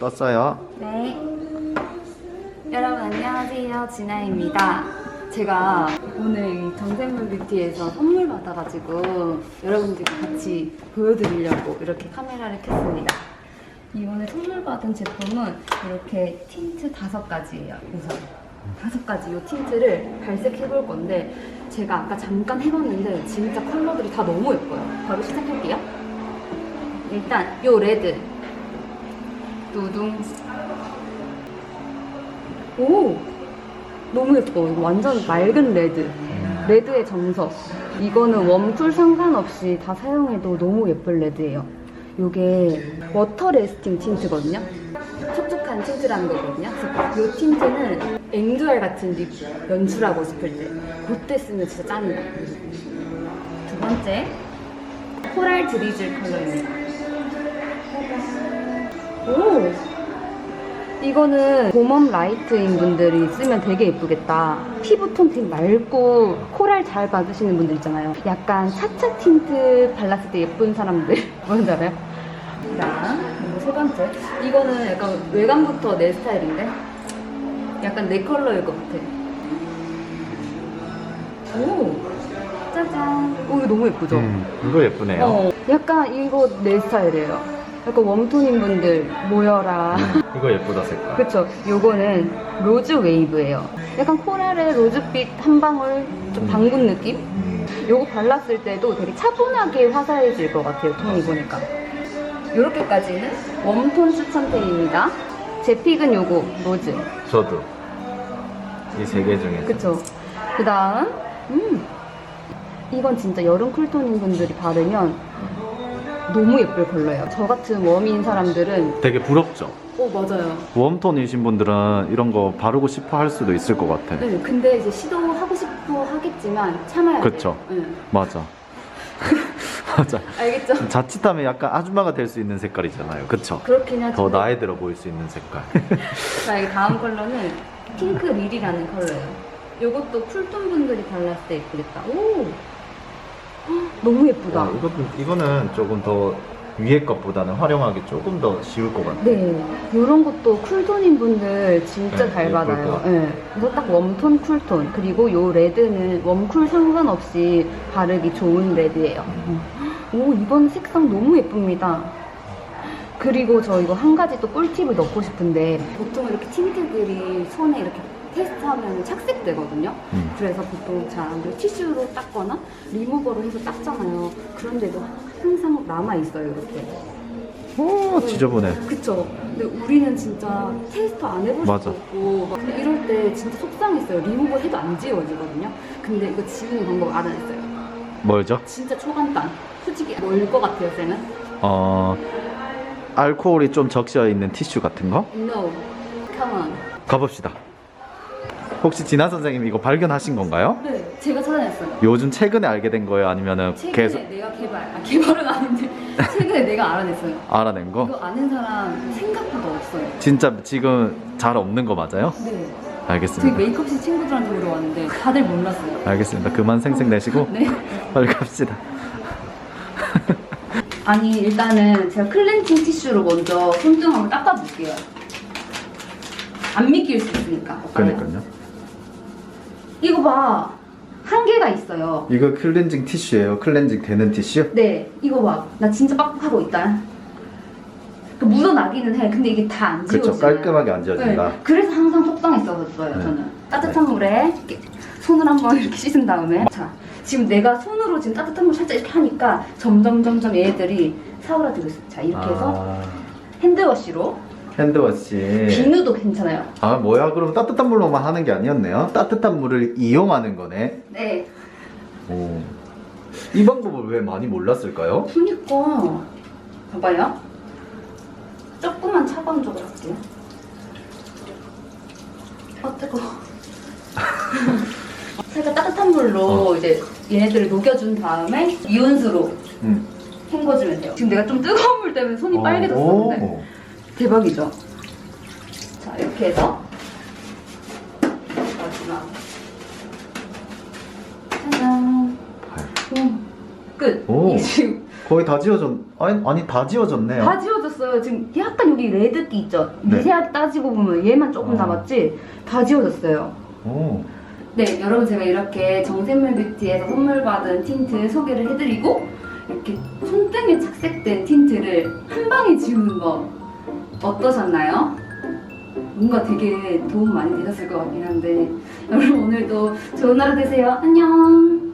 떴어요. 네. 여러분 안녕하세요. 진아입니다. 제가 오늘 이 정샘물 뷰티에서 선물 받아가지고 여러분들과 같이 보여드리려고 이렇게 카메라를 켰습니다. 이번에 선물 받은 제품은 이렇게 틴트 다섯 가지예요. 우선 다섯 가지 이 틴트를 발색해 볼 건데 제가 아까 잠깐 해봤는데 진짜 컬러들이 다 너무 예뻐요. 바로 시작할게요. 일단 요 레드 두둥 오! 너무 예뻐. 완전 맑은 레드. 레드의 정석. 이거는 웜쿨 상관없이 다 사용해도 너무 예쁜 레드예요. 요게 워터 레스팅 틴트거든요. 촉촉한 틴트라는 거거든요. 그래서 이 틴트는 앵두알 같은 립 연출하고 싶을 때. 그때 쓰면 진짜 짱이다. 두 번째 코랄 드리즐 컬러입니다 오! 이거는 봄웜 라이트인 분들이 쓰면 되게 예쁘겠다. 피부톤 되게 맑고 코랄 잘 받으시는 분들 있잖아요. 약간 차차 틴트 발랐을 때 예쁜 사람들. 뭔지 알아요? 그다음 그리고 세 번째. 이거는 약간 외관부터 내 스타일인데? 약간 내 컬러일 것 같아. 오! 짜잔. 오, 이거 너무 예쁘죠? 음, 이거 예쁘네요. 어, 약간 이거 내 스타일이에요. 약간 웜톤인 분들 모여라. 이거 예쁘다 색깔. 그쵸. 요거는 로즈 웨이브예요. 약간 코랄의 로즈빛 한 방울 좀 방군 느낌? 음, 요거 발랐을 때도 되게 차분하게 화사해질 것 같아요. 톤이 보니까. 요렇게까지는 웜톤 추천템입니다. 제 픽은 요거 로즈. 저도 이 세 개 중에서 그쵸. 그 다음, 음. 이건 진짜 여름 쿨톤인 분들이 바르면 너무 예쁠 컬러예요. 저 같은 웜인 사람들은, 되게 부럽죠. 어, 맞아요. 웜톤이신 분들은 이런 거 바르고 싶어 할 수도 있을 것 같아. 네, 근데 이제 시도하고 싶어 하겠지만 참아야 돼요. 그쵸. 네. 맞아. 맞아. 알겠죠? 자칫하면 약간 아줌마가 될 수 있는 색깔이잖아요. 그쵸? 그렇긴 하죠. 더 나이 들어 보일 수 있는 색깔. 자, 이 다음 컬러는 핑크 릴이라는 컬러예요. 이것도 쿨톤 분들이 발랐을 때 예쁘겠다. 오! 헉, 너무 예쁘다. 어, 이것도, 이거는 조금 더 위에 것보다는 활용하기 조금 더 쉬울 것 같아요. 네, 이런 것도 쿨톤인 분들 진짜 네, 잘 예쁠 것 받아요. 같아요. 네. 그래서 딱 웜톤, 쿨톤. 그리고 요 레드는 웜쿨 상관없이 바르기 좋은 레드예요. 오, 이번 색상 너무 예쁩니다. 그리고 저 이거 한 가지 또 꿀팁을 넣고 싶은데 보통 이렇게 틴트들이 손에 이렇게 테스트하면 착색되거든요. 음. 그래서 보통 돼요. 티슈로 닦거나 리무버로 해서 닦잖아요. 그런데도 항상 남아 있어요, 이렇게. 오, 지저분해. 그쵸. 근데 우리는 진짜 테스트 안 해볼 수도 맞아. 없고 막 근데 이럴 때 진짜 속상했어요. 리무버 해도 안 지워지거든요. 근데 이거 지우는 방법 알아냈어요. 뭘죠? 진짜 초간단. 솔직히 뭘 것 같아요, 쌤은? 어, 알코올이 좀 적셔 있는 티슈 같은 거? No. Come on. 가봅시다. 혹시 진아 선생님 이거 발견하신 건가요? 네, 제가 찾아냈어요. 요즘 최근에 알게 된 거예요? 아니면은 최근에 계속 내가 개발, 아 개발은 아닌데 최근에 내가 알아냈어요. 알아낸 거? 이거 아는 사람 생각보다 없어요. 진짜 지금 잘 없는 거 맞아요? 네. 저희 알겠습니다. 메이크업실 친구들한테 물어봤는데 다들 몰랐어요. 알겠습니다. 그만 생색 내시고 네. 빨리 갑시다. 아니 일단은 제가 클렌징 티슈로 먼저 손등 한번 닦아볼게요. 안 믿길 수 있으니까. 오빠는. 그러니까요. 이거 봐. 한계가 있어요. 이거 클렌징 티슈예요. 클렌징 되는 티슈? 네, 이거 봐. 나 진짜 빡빡하고 있다. 그 묻어나기는 해. 근데 이게 다안 그렇죠. 지워져요. 깔끔하게 안 지워진다. 네, 그래서 항상 속상했었어요, 네. 저는. 따뜻한 물에 이렇게 손을 한번 이렇게 씻은 다음에. 자, 지금 내가 손으로 지금 따뜻한 물 살짝 이렇게 하니까 점점 점점 얘들이 사오라지고 있어요. 자, 이렇게 해서 아, 핸드워시로. 핸드워시. 비누도 괜찮아요. 아 뭐야? 그럼 따뜻한 물로만 하는 게 아니었네요. 따뜻한 물을 이용하는 거네. 네. 오. 이 방법을 왜 많이 몰랐을까요? 그니까. 봐봐요. 조금만 차가운 쪽으로 할게요. 어, 뜨거워. 살짝 따뜻한 물로 어. 이제 얘네들을 녹여준 다음에 이온수로 음. 헹궈주면 돼요. 지금 내가 좀 뜨거운 물 때문에 손이 빨개졌었는데. 오. 대박이죠? 자, 이렇게 해서 마지막 짜잔 오, 끝! 오. 이게 지금 거의 다 지워졌 아니, 아니 다 지워졌네요. 다 지워졌어요. 지금 약간 여기 레드기 있죠? 네. 미세하게 따지고 보면 얘만 조금 어. 남았지? 다 지워졌어요. 오. 네, 여러분 제가 이렇게 정샘물 뷰티에서 선물 받은 틴트 소개를 해드리고 이렇게 손등에 착색된 틴트를 한 방에 지우는 거 어떠셨나요? 뭔가 되게 도움 많이 되셨을 것 같긴 한데 여러분 오늘도 좋은 하루 되세요. 안녕.